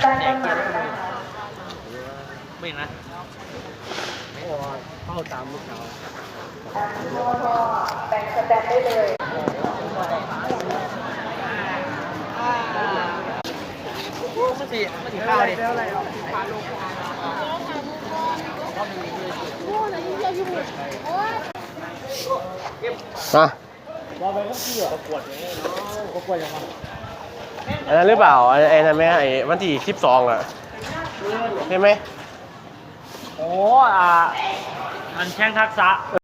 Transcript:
แจกเกียร์ไม่นะเข้าตามลูกเขาแบ่งสแตนได้เลยมันสีมันสีข้าวดิมาว่าไปก็ที่ประกวดไงเนาะประกวดยังไง อันนั้นหรือเปล่าไอ้นั่นไหมไอ้วันที่สิปสองอะใช่ไหม โอ้อ่า อันแช่งทักษะ